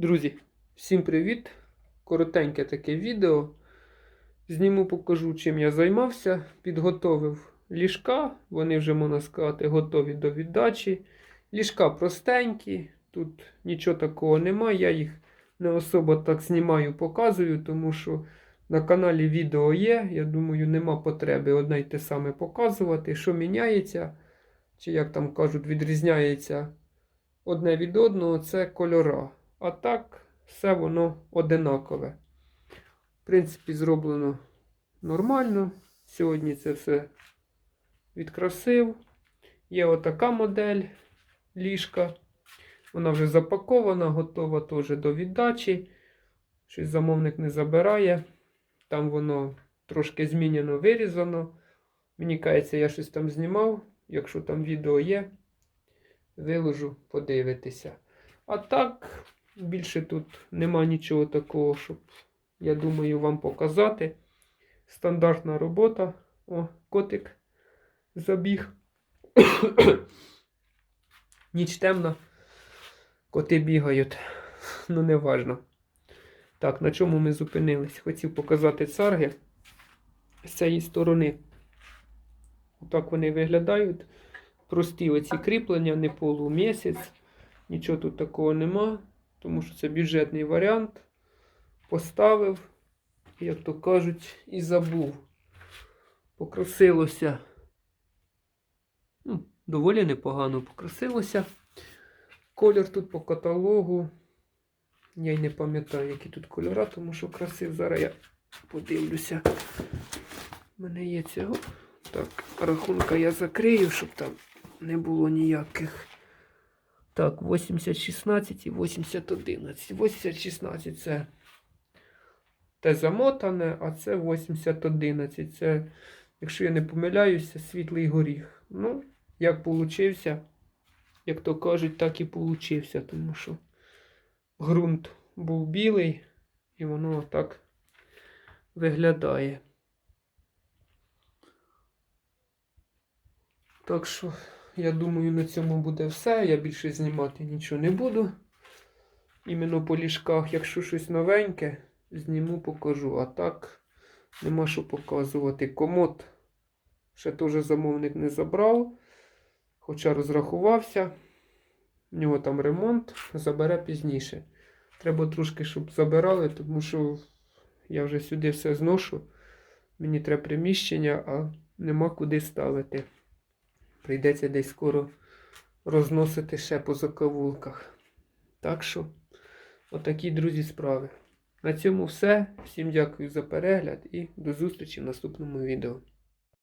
Друзі, всім привіт! Коротеньке таке відео. Зніму, покажу, чим я займався. Підготовив ліжка, вони вже, можна сказати, готові до віддачі. Ліжка простенькі, тут нічого такого немає. Я їх не особо так знімаю, показую, тому що на каналі відео є. Я думаю, нема потреби одне й те саме показувати, що міняється, чи як там кажуть, відрізняється одне від одного, це кольора. А так, все воно одинакове. В принципі, зроблено нормально. Сьогодні це все відкрасив. Є отака модель ліжка. Вона вже запакована, готова теж до віддачі. Щось замовник не забирає. Там воно трошки змінено, вирізано. Мені кажеться, я щось там знімав. Якщо там відео є, виложу, подивитися. А так, більше тут нема нічого такого, щоб, я думаю, вам показати. Стандартна робота. О, котик забіг. Ніч темна. Коти бігають. Ну, не важно. Так, на чому ми зупинились? Хотів показати царги з цієї сторони. Отак вони виглядають. Прості оці кріплення, не полумісяць. Нічого тут такого нема, тому що це бюджетний варіант. Поставив, як то кажуть, і забув. Покрасилося. Ну, доволі непогано покрасилося. Колір тут по каталогу. Я й не пам'ятаю, які тут кольора, тому що красив. Зараз я подивлюся. У мене є цього. Так, рахунка я закрию, щоб там не було ніяких. Так, 8016 і 8011. 8016 це те замотане, а це 8011. Це, якщо я не помиляюся, світлий горіх. Ну, як получився, як то кажуть, так і получився, тому що ґрунт був білий, і воно так виглядає. Так що, я думаю, на цьому буде все. Я більше знімати нічого не буду. Іменно по ліжках, якщо щось новеньке, зніму, покажу. А так, нема що показувати. Комод ще теж замовник не забрав, хоча розрахувався. В нього там ремонт, забере пізніше. Треба трошки, щоб забирали, тому що я вже сюди все зношу. Мені треба приміщення, а нема куди ставити. Прийдеться десь скоро розносити ще по закавулках. Так що, отакі, друзі, справи. На цьому все. Всім дякую за перегляд і до зустрічі в наступному відео.